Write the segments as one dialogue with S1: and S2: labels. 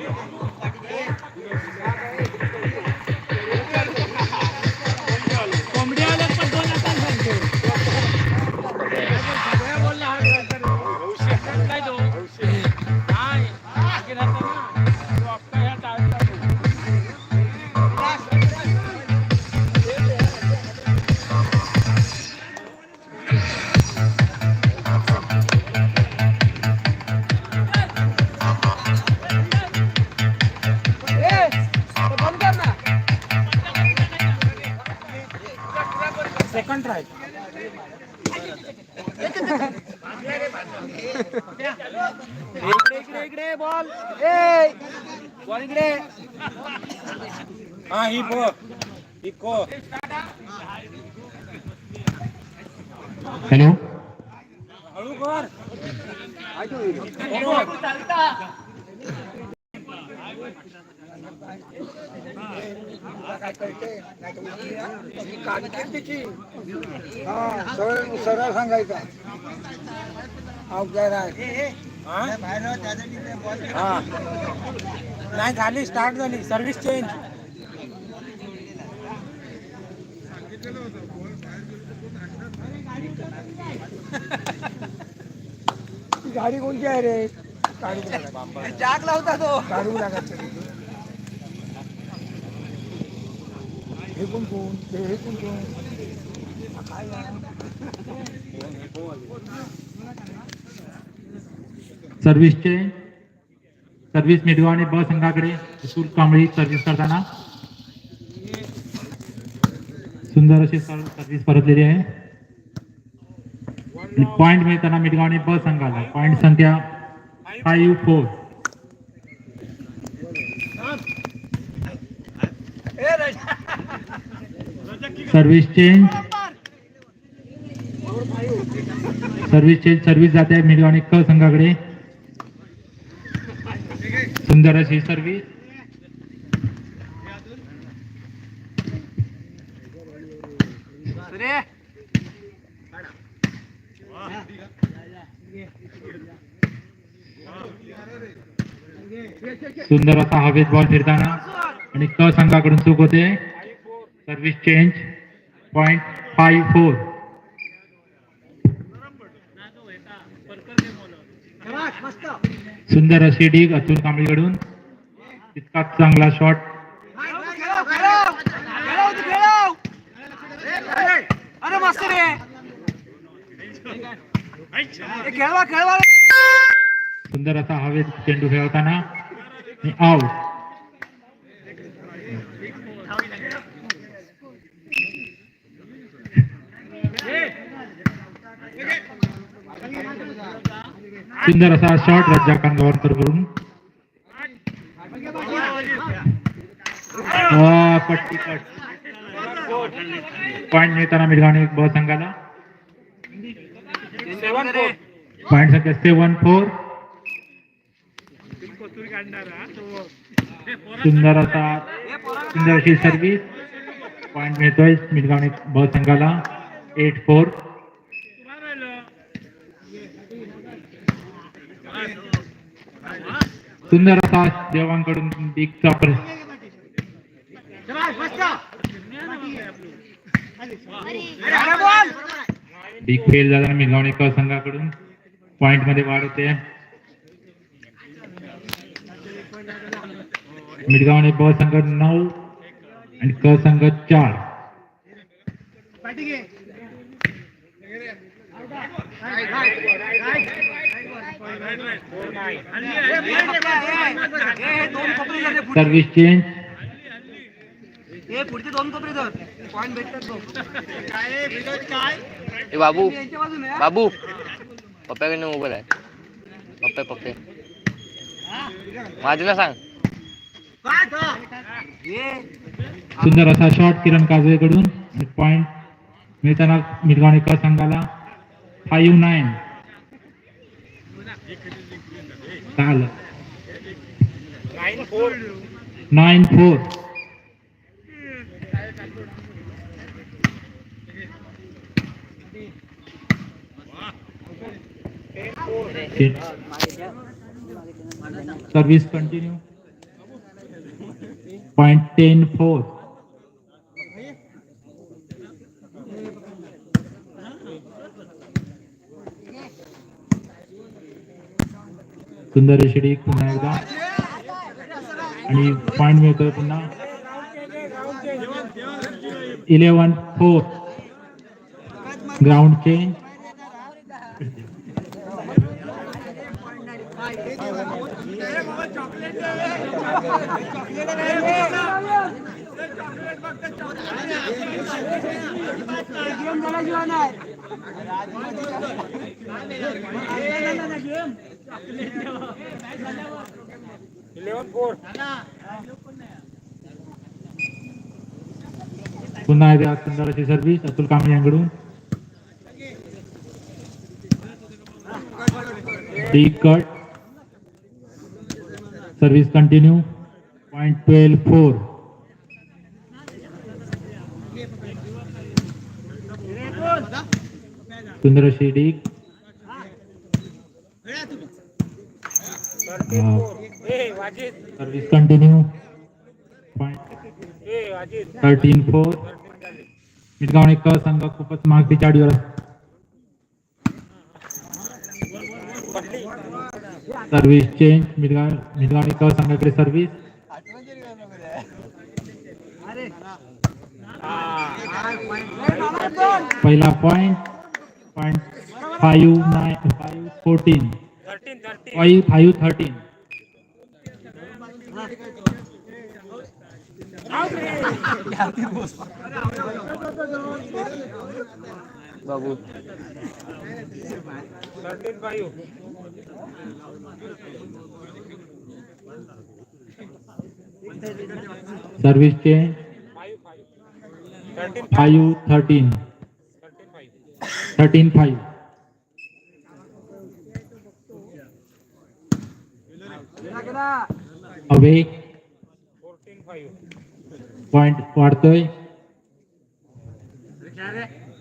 S1: Yeah. इकडे इकडे इकडे बॉल. ए बॉल इकडे.
S2: हा ही पो इको
S3: हॅलो?
S2: हळू कर.
S4: सरळ सांगायचा. अवघड आहे
S2: हा? हा. नाही झाली स्टार्ट झाली. सर्व्हिस चेंज
S4: गाडी कोणती आहे रे? काढू लागायचं
S1: जाग लावता तो.
S4: काढू लागायचं हे कोण कोण? ते हे कोण कोण? काय?
S3: सर्व्हिसचे सर्व्हिस मिडगाव ब संघाकडे अतुल कांबळी सर्व्हिस करताना. सुंदर अशी सर्व्हिस परतलेली आहे. पॉइंट मिळताना मिडगावने ब संघाला. पॉइंट संख्या five four service change service change service जाते मिडगाव आणि क संघाकडे. सुंदर अशी सर्व्हिस
S1: रे
S3: सुंदर असा हवेत बॉल फिरताना आणि क संघाकडून चूक होते service change point five four सुंदर अशी डीग अतुल कांबळेकडून. तितकाच चांगला शॉट सुंदर असा हवेत चेंडू खेळवताना. आउट सुंदर असा शॉट रज्जाकांत गावरकर करून पट्टी कट. पॉइंट मिळताना मिळगाणे ब संघाला. पॉइंट संख्या सेवन फोर सुंदर असा सुंदर अशी सर्व्हिस पॉइंट मिळतोय मिरगावणे ब संघाला. एट फोर सुंदर असा देवांकडून प्र- बिग फेल झाला मिरगावणे क संघाकडून पॉइंट मध्ये वाढ होते मिरगावणे ब संघ नऊ आणि क संघ चार
S1: हे दोन कपडे झाले पुढे
S3: सर्व्हिस चेंज
S1: पुढचे दोन कपडे धर पॉइंट भेटतात
S5: ए बाबू? बाबू. पप्प्याकडे मोबाईल आहे पप्पा पप्पे. माझीला सांग.
S3: सुंदर असा शॉट किरण काजवेकडून आणि पॉइंट मिळताना मिरगावणे क संघाला five nine Nine
S2: four. Nine
S3: four. Eight. Service continue. Point ten four. सुंदर शिडी पुन्हा एकदा. आणि पॉइंट मिळतोय पुन्हा. इलेवन फोर ग्राउंड चेंज
S2: चॉकलेट
S3: पुन्हा service Atul Kamble यांकडून cut service continue point twelve four सुंदर अशी सर्व्हिस कंटिन्यू थर्टीन फोर मिरगावणे क संघ खूपच मागच्या आडीवर
S2: पडली
S3: सर्व्हिस चेंज मिरगाव मिरगावणे क संघाकडे सर्व्हिस
S1: अरे
S3: पहिला point point five nine five fourteen five five thirteen
S5: बाबू।
S2: Thirteen
S3: change
S2: five five thirteen
S3: thirteen
S2: five
S3: thirteen five away point वाढतोय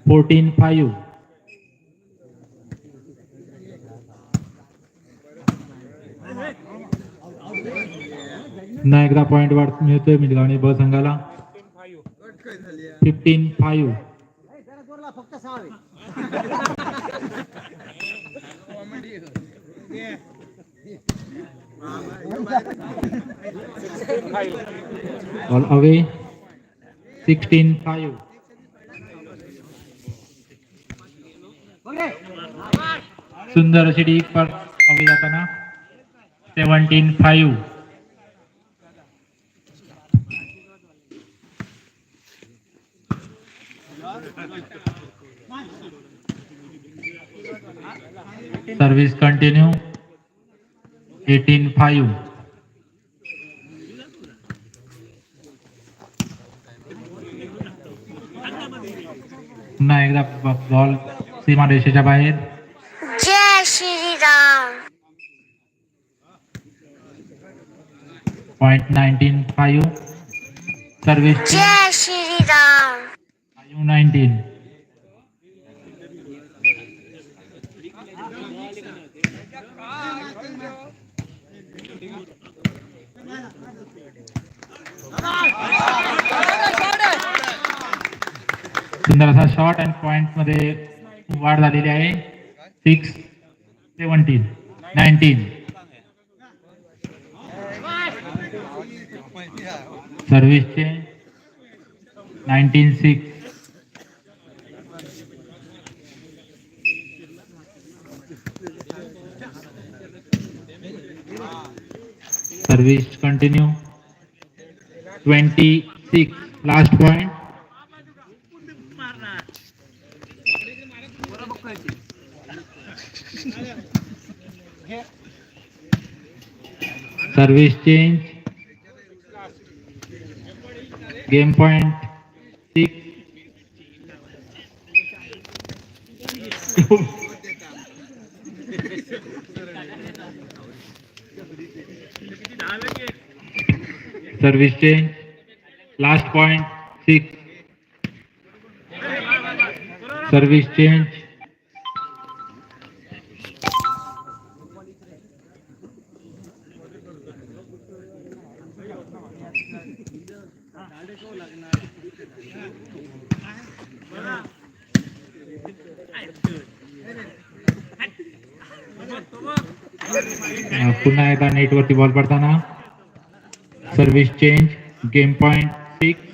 S3: फोर्टीन फाईव्ह पुन्हा एकदा पॉइंट वाढ मिळतोय मिलगावणी ब संघाला.
S2: फिफ्टीन फाईव्ह
S3: फिफ्टीन फाईव्ह
S1: फक्त
S3: अवे सिक्स्टीन फाईव्ह
S1: ओके
S3: सुंदर अशी डी पर अवे जाताना seventeen five service continue eighteen पुन्हा एकदा बॉल। सीमा रेषेच्या बाहेर
S6: जय Shri Ram.
S3: Point nineteen five service
S6: जय
S3: फाईव्ह नाईन्टीन सुंदर असा शॉर्ट अँड पॉइंट मध्ये आहे. Six seventeen nineteen सर्व्हिसचे nineteen six service continue 26 last point service change game point 6 service change last point 6 service change पुन्हा एकदा नेटवरती बॉल पडताना service change game point six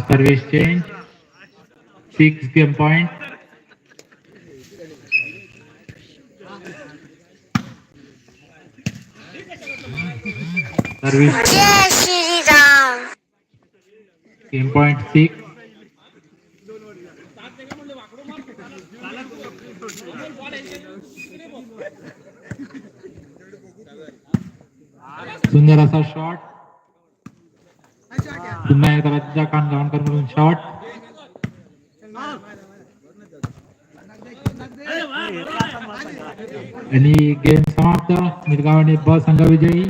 S3: service change six game point
S6: Shriram
S3: game point six सुंदर असा shot पुन्हा एकदा रज्जा कान गावणकर म्हणून shot आणि गेम समाप्त। मिरगाव आणि ब संघ विजयी।